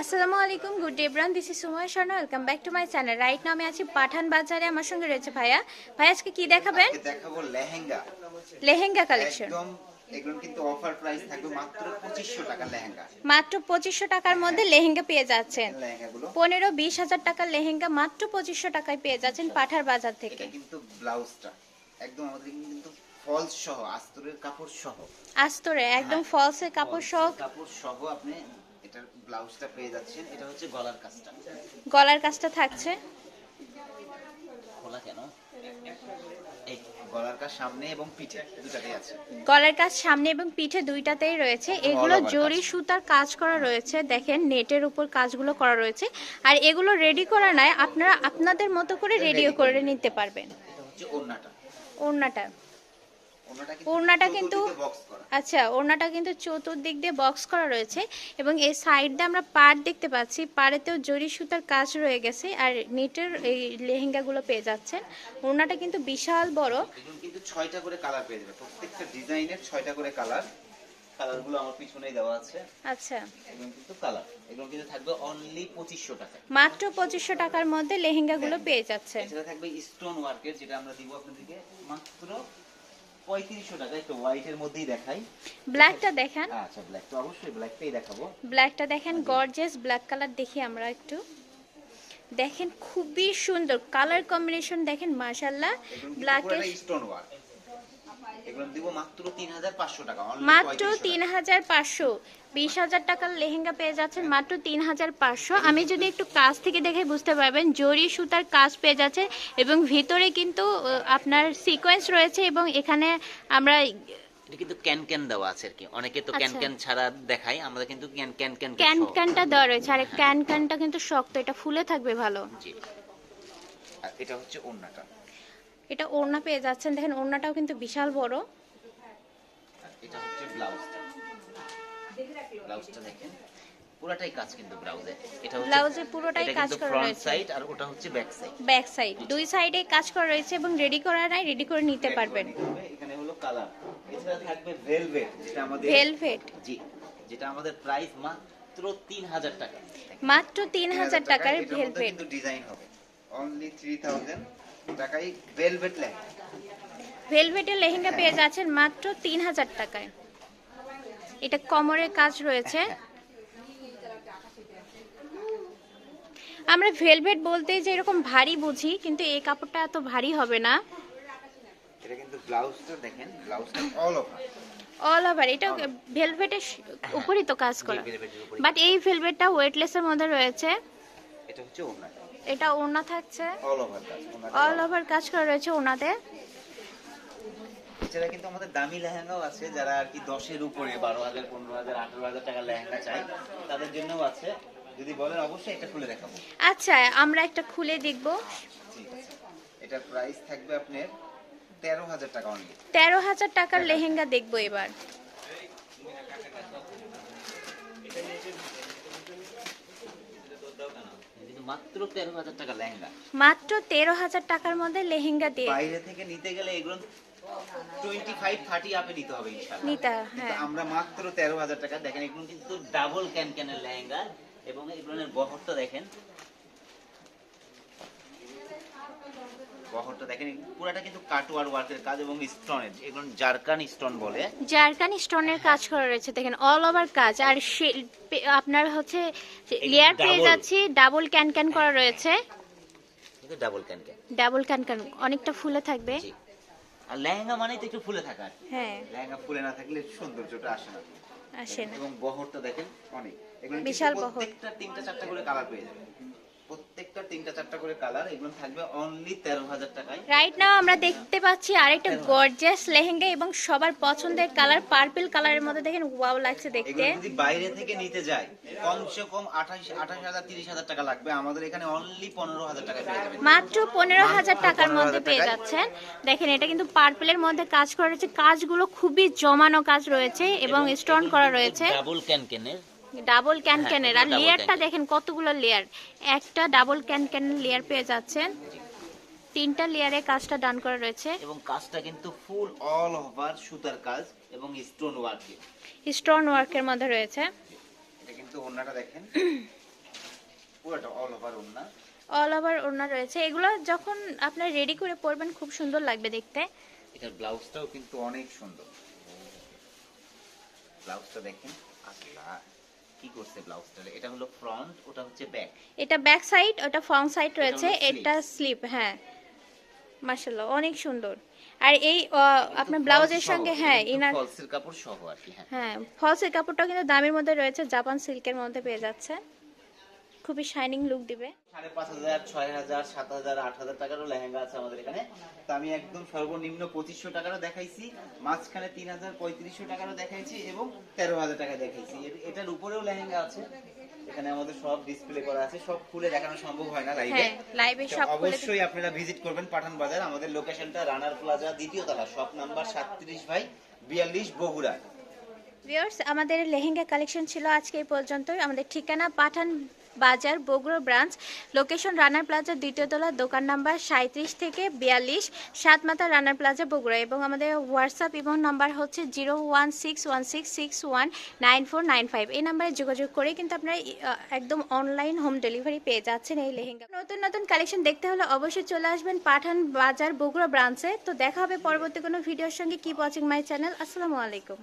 আসসালামু আলাইকুম good day Bran this is Sumoy Sharma. Welcome back to my channel right now আমি আছি পাঠান বাজারে। আমার সঙ্গে রয়েছে ভাইয়া। ভাই আজকে কি দেখাবেন? দেখাবো লেহেঙ্গা। লেহেঙ্গা কালেকশন একদম এগুলো কিন্তু অফার প্রাইস থাকবে মাত্র পঁচিশশো টাকা লেহেঙ্গা। মাত্র পঁচিশশো টাকার মধ্যে লেহেঙ্গা পেয়ে যাচ্ছেন। লেহেঙ্গাগুলো। পনেরো বিশ হাজার টাকার লেহেঙ্গা মাত্র পঁচিশশো টাকায় পেয়ে যাচ্ছেন পাঠার বাজার থেকে। কিন্তু ব্লাউজটা। একদম আমাদের কিন্তু ফলস সহ আস্তরের কাপড় সহ। আস্তরে একদম ফলসের কাপড় সহ। কাপড় সহ আপনি এটার ব্লাউজটা পেয়ে যাচ্ছেন এটা হচ্ছে গলার কাজটা। গলার কাজটা থাকছে। খোলা কেন? এই গলার কাজ সামনে এবং পিঠে দুটাতেই আছে। গলার কাজ সামনে এবং পিঠে দুইটাতেই রয়েছে। এগুলো জরি সুতার কাজ করা রয়েছে। দেখেন নেটের উপর কাজগুলো করা রয়েছে। আর এগুলো রেডি করা নয় আপনারা আপনাদের মতো করে রেডিও করে নিতে পারবেন। এটা হচ্ছে ওড়নাটা। ওড়নাটা। ওড়নাটা কিন্তু- আচ্ছা ওড়নাটা কিন্তু চতুর্দিক দিয়ে বক্স করা রয়েছে এবং এই সাইড দিয়ে আমরা পাড় দেখতে পাচ্ছি। পাড়েতেও জরি সুতার কাজ রয়ে গেছে আর নেটের এই লেহেঙ্গাগুলো পেয়ে যাচ্ছেন। ওড়নাটা কিন্তু বিশাল বড়। কিন্তু ছয়টা করে কালার পেয়ে যাবে। প্রত্যেকটা ডিজাইনের ছয়টা করে কালার কালারগুলো আমার পিছনেই দেওয়া আছে। আচ্ছা। এগুলো কিন্তু কালার এগুলো কিন্তু থাকবে অনলি পঁচিশশো টাকায় মাত্র পঁচিশশো টাকার মধ্যে লেহেঙ্গাগুলো পেয়ে এছাড়া থাকবে স্টোন ওয়ার্কের যেটা আমরা দিব আপনাদেরকে মাত্র পঁয়ত্রিশশো টাকা একটু হোয়াইটের মধ্যেই দেখাই। ব্ল্যাকটা দেখেন। আচ্ছা ব্ল্যাক তো অবশ্যই ব্ল্যাকটাই দেখাবো। ব্ল্যাকটা দেখেন গর্জেস ব্ল্যাক কালার দেখি আমরা একটু। দেখেন খুবই সুন্দর। কালার কম্বিনেশন দেখেন মাশাল্লাহ ব্ল্যাকের স্টোন ওয়ার্ক এগুলো দিব মাত্র তিন হাজার পাঁচশো টাকা মাত্র 3500 বিশ হাজার টাকার লেহেঙ্গা পেয়ে যাচ্ছেন মাত্র তিন হাজার পাঁচশো। আমি যদি একটু কাজ থেকে দেখে বুঝতে পারবেন জরি সুতার কাজ পেয়ে যাচ্ছে এবং ভিতরে কিন্তু আপনার সিকোয়েন্স রয়েছে এবং এখানে আমরা কিন্তু ক্যান ক্যান দেওয়া আছে আর কি। অনেকে তো ক্যান আচ্ছা। ক্যান ছাড়া দেখায় আমরা কিন্তু ক্যান ক্যান ক্যান ক্যান ক্যানটা দেওয়া রয়েছে। আর ক্যান ক্যানটা কিন্তু শক্ত এটা ফুলে থাকবে ভালো। জি। আর এটা হচ্ছে ওড়নাটা। এটা ওড়না পেয়ে যাচ্ছেন। দেখেন ওড়নাটাও কিন্তু বিশাল বড়। পুরোটাই ব্যাক সাইড দুই কাজ করা রয়েছে এবং রেডি রেডি করে নিতে পারবেন। মাত্র তিন হাজার টাকার দেখাই ভেলভেট লেহেঙ্গা। ভেলভেটের লেহেঙ্গা হ্যাঁ। পেয়ে যাচ্ছেন মাত্র তিন হাজার টাকায়। এটা কমরের কাজ রয়েছে। হ্যাঁ, হ্যাঁ। আমরা ভেলভেট বলতে যে এরকম ভারী বুঝি কিন্তু এই কাপড়টা এত ভারী হবে না। এটা কিন্তু ব্লাউজটা দেখেন ব্লাউজটা অল ওভার অল ওভার এটা ভেলভেটের উপরই তো কাজ করা। বাট এই ভেলভেটটা ওয়েটলেসের মধ্যে রয়েছে। এটা হচ্ছে ওড়নাটা এটা ওনা থাকছে। অল ওভার কাজ ওড়নাটা অল ওভার কাজ করা রয়েছে ওনাতে এছাড়া কিন্তু আমাদের দামি লেহেঙ্গাও আছে যারা আর কি দশের উপরে বারো হাজার পনেরো হাজার আঠারো হাজার টাকার লেহেঙ্গা চাই তাদের জন্যও আছে। যদি বলেন অবশ্যই এটা খুলে দেখাবো। আচ্ছা আমরা একটা খুলে দেখব। এটা প্রাইস থাকবে আপনার তেরো হাজার টাকা অনলি তেরো হাজার টাকার লেহেঙ্গা দেখব এবার। কিন্তু মাত্র তেরো হাজার টাকা লেহেঙ্গা। মাত্র তেরো হাজার টাকার মধ্যে লেহেঙ্গা দিয়ে বাইরে থেকে নিতে গেলে এগুলো টোয়েন্টি ফাইভ থার্টি আপে নিতে হবে ইনশাআল্লাহ। নিতে হ্যাঁ। আমরা মাত্র তেরো হাজার টাকা দেখেন এগুলো কিন্তু ডাবল ক্যান ক্যানের লেহেঙ্গা এবং এগুলোর বহরটা দেখেন। বহরটা দেখেন পুরাটা কিন্তু কাটওয়ার ওয়ার্কের কাজ এবং স্টোনের এগুলো জারকান স্টোন বলে। জারকান স্টোনের কাজ করা রয়েছে দেখেন অল ওভার কাজ আর সে- আপনার হচ্ছে লেয়ার পেয়ে। যাচ্ছি ডাবল ক্যান ক্যান করা রয়েছে। Double can can double can can অনেকটা ফুলে থাকবে। আর লেহেঙ্গা মানেই তো একটু ফুলে থাকা। হ্যাঁ। লেহেঙ্গা ফুলে না থাকলে সৌন্দর্যটা আসে না। আসে না। এবং বহরটা দেখেন অনেক। এগুলো বিশাল বহর। প্রত্যেকটা তিনটা চারটা করে কালার পেয়ে যাবে। প্রত্যেকটা তিনটা চারটা করে কালার এগুলো থাকবে অনলি তেরো হাজার টাকায়। রাইট নাও আমরা দেখতে পাচ্ছি আরেকটা গর্জিয়াস লেহেঙ্গা এবং সবার পছন্দের কালার পার্পল কালারের মধ্যে দেখেন ওয়াও লাগছে দেখতে। যদি বাইরে থেকে নিতে যায় কমসে কম আঠাশ আঠাশ হাজার তিরিশ হাজার টাকা লাগবে। আমাদের এখানে অনলি পনেরো হাজার টাকা পেয়ে যাবেন। মাত্র পনেরো হাজার টাকার মধ্যে পেয়ে যাচ্ছেন। দেখেন এটা কিন্তু পার্পলের মধ্যে কাজ করা রয়েছে। কাজগুলো খুবই জমানো কাজ রয়েছে এবং স্টোন করা রয়েছে। ডাবল ক্যান ক্যানের ডাবল ক্যান ক্যানের। আর লেয়ারটা দেখেন কতগুলো লেয়ার। একটা ডাবল ক্যান ক্যানের লেয়ার পেয়ে যাচ্ছেন। তিনটা লেয়ারে কাজটা ডান করা রয়েছে। এবং কাজটা কিন্তু ফুল অল ওভার সুতার কাজ এবং স্টোন ওয়ার্ক। স্টোন ওয়ার্কের মধ্যে রয়েছে। এটা কিন্তু ওড়নাটা দেখেন। পুরোটা অল ওভার ওন্না অল ওভার ওড়না রয়েছে। এগুলো যখন আপনার রেডি করে পরবেন খুব সুন্দর লাগবে দেখতে। এটার ব্লাউজটাও কিন্তু অনেক সুন্দর। ব্লাউজটা দেখেন আল্লাহ কি করছে ব্লাউজটা এটা হলো ফ্রন্ট ওটা হচ্ছে ব্যাক এটা ব্যাক সাইড ওটা ফ্রন্ট সাইড রয়েছে এটা স্লিপ হ্যাঁ। মাশাআল্লাহ অনেক সুন্দর। আর এই আপনার ব্লাউজের সঙ্গে হ্যাঁ ইনার ফলসের কাপড় সহ আর কি হ্যাঁ। হ্যাঁ ফলসের কাপড়টা কিন্তু দামের মধ্যে রয়েছে জাপান সিল্কের মধ্যে পেয়ে যাচ্ছে খুবই শাইনিং লুক দিবে। সাড়ে পাঁচ হাজার ছয় হাজার সাত হাজার আট হাজার টাকারও লেহেঙ্গা আছে আমাদের এখানে। তো আমি একদম সর্বনিম্ন পঁচিশশো টাকারও দেখাইছি মাঝখানে তিন হাজার পঁয়ত্রিশশো টাকারও দেখাইছি এবং তেরো হাজার টাকা দেখাইছি। এটার উপরেও লেহেঙ্গা আছে। এখানে আমাদের সব ডিসপ্লে করা আছে সব খুলে দেখানো সম্ভব হয় না লাইভে হ্যাঁ লাইভে সব অবশ্যই আপনারা ভিজিট করবেন পাঠান বাজার। আমাদের লোকেশনটা রানার প্লাজা দ্বিতীয় তলা শপ নাম্বার সাতত্রিশ ভাই বিয়াল্লিশ বগুড়া। ভিউয়ার্স আমাদের লেহেঙ্গা কালেকশন ছিল আজকে এই পর্যন্তই। আমাদের ঠিকানা Pathan Bazar, Bogura branch, location Runner Plaza দ্বিতীয় তলা, দোকান নাম্বার সাঁত্রিশ থেকে বিয়াল্লিশ, সাতমাথা রানার প্লাজা, বগুড়া। এবং আমাদের হোয়াটসঅ্যাপ এবং নাম্বার হচ্ছে zero one six one six six one nine four nine five. এই নাম্বারে যোগাযোগ করে কিন্তু আপনারা একদম অনলাইন হোম ডেলিভারি পেয়ে যাচ্ছেন এই লেহেঙ্গা। নতুন নতুন কালেকশন দেখতে হলে অবশ্যই চলে আসবেন পাঠান বাজার, বগুড়া ব্রাঞ্চে। তো দেখা হবে পরবর্তী কোনো ভিডিওর সঙ্গে। কিপ ওয়াচিং মাই চ্যানেল আসসালামু আলাইকুম।